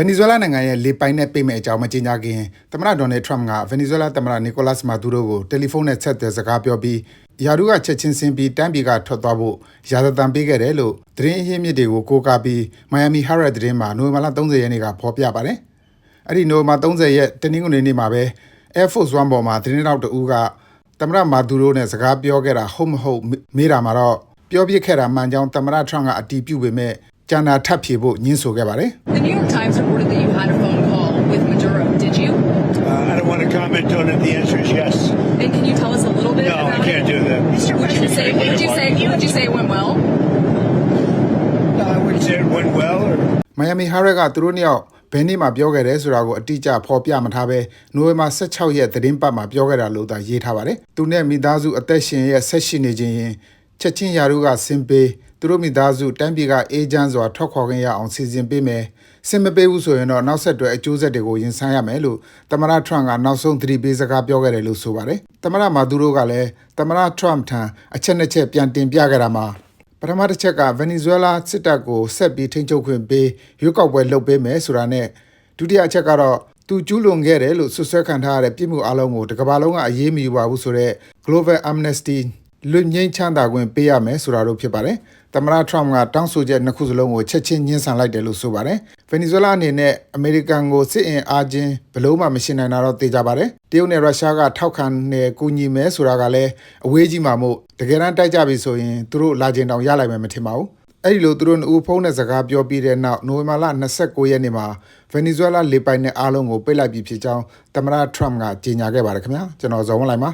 ဗင်နီဇွဲလားနိုင်ငံရဲ့လေပိုင်နဲ့ပိတ်မဲ့အကြောင်းမကြေညာခင်သမ္မတဒေါ်နယ်ထရမ့်ကဗင်နီဇွဲလားသမ္မတနီကိုလတ်မာဒူရိုကိုတယ်လီဖုန်းနဲ့ဆက်သွယ်စကားပြောပြီးယာဒူးကချက်ချင်းဆင်းပြီးတန်းပြည်ကထွက်သွားဖို့ရာဇသံပေးခဲ့တယ်လို့သတင်းအရင်းမြစ်တွေကိုကိုးကားပြီးမိုင်ယာမီဟာရက်သတင်းမှာနိုဝင်ဘာလ30ရက်နေ့ကဖော်ပြပါတယ်။အဲ့ဒီနိုဝင်ဘာ30ရက်တနင်္ဂနွေနေ့မှာပဲ Air Force One ပေါ်မှာသတင်းတောက်တဦးကသမ္မတမာဒူရိုနဲ့စကားပြောခဲ့တာဟုတ်မဟုတ်မေးတာမှာတော့ပြောပြခဲ့တာမှန်ကြောင်းသမ္မတထရမ့်ကအတည်ပြုပေမဲ့ ကျန်တာထပ်ဖြေဖို့ညှင်းဆိုခဲ့ပါတယ်။ The New York Times reported that you had a phone call with Maduro. Did you? Uh, I don't want to comment on it. The answer is yes. And can you tell us a little bit No, I about can't it? do that. Would you say? Would you say? Would you say it went well? No, I wouldn't say it went well or မိုင်ယာမီဟာရက်ကသူတို့နှစ်ယောက်ဘယ်နေ့မှပြောခဲ့တယ်ဆိုတာကိုအတိအကျဖော်ပြမထားဘဲနိုဝင်ဘာ16ရက်သတင်းပတ်မှာပြောခဲ့တာလို့သာရေးထားပါတယ်။သူနဲ့မိသားစုအသက်ရှင်ရဲ့ဆက်ရှိနေခြင်းရင်ချက်ချင်းယာတို့ကဆင်ပေး သူတို့မိသားစုတန်းပြည်ကအေဂျင့်စွာထွက်ခွာခွင့်ရအောင်စီစဉ်ပေးမယ်။ဆင်မပေးဘူးဆိုရင်တော့နောက်ဆက်တွဲအကျိုးဆက်တွေကိုရင်ဆိုင်ရမယ်လို့သမ္မတထရမ့်ကနောက်ဆုံးသတိပေးစကားပြောခဲ့တယ်လို့ဆိုပါတယ်။သမ္မတမာဒူရိုကလည်းသမ္မတထရမ့်ထံအချက်နှစ်ချက်ပြန်တင်ပြခဲ့တာမှာပထမတစ်ချက်ကဗင်နီဇွဲလားစစ်တပ်ကိုဆက်ပြီးထိန်းချုပ်ခွင့်ပေးရွေးကောက်ပွဲလုပ်ပေးမယ်ဆိုတာနဲ့ဒုတိယအချက်ကတော့သူကျူးလွန်ခဲ့တယ်လို့ဆွဆွဲခံထားရတဲ့ပြည်မှုအလုံးကိုတစ်ကမ္ဘာလုံးကအရေးမယူပါဘူးဆိုတော့ Global Amnesty လွတ်ငြိမ်းချမ်းသာခွင့်ပေးရမယ်ဆိုတာတို့ဖြစ်ပါတယ်။သမ္မတထရမ့်ကတောင်းဆိုချက်နှစ်ခုစလုံးကိုချက်ချင်းညှင်းဆန်လိုက်တယ်လို့ဆိုပါတယ်။ဗင်နီဇွဲလားအနေနဲ့အမေရိကန်ကိုစစ်အင်အားချင်းဘယ်လို့မှမရှိနိုင်တာတော့သိကြပါတယ်။တရုတ်နဲ့ရုရှားကထောက်ခံနေကူညီမယ်ဆိုတာကလည်းအဝေးကြီးမှာမို့တကယ်တမ်းတိုက်ကြပြီဆိုရင်သူတို့လာကျင်တောင်ရလိုက်မယ်မထင်ပါဘူး။အဲ့ဒီလိုသူတို့နှစ်ဦးဖုန်းနဲ့စကားပြောပြီးတဲ့နောက်နိုဝင်ဘာလ29ရက်နေ့မှာဗင်နီဇွဲလားလေပိုင်နဲ့အားလုံးကိုပိတ်လိုက်ပြီဖြစ်ကြောင်းသမ္မတထရမ့်ကကြေညာခဲ့ပါတယ်ခင်ဗျာကျွန်တော်ဇော်ဝင်းလိုက်ပါ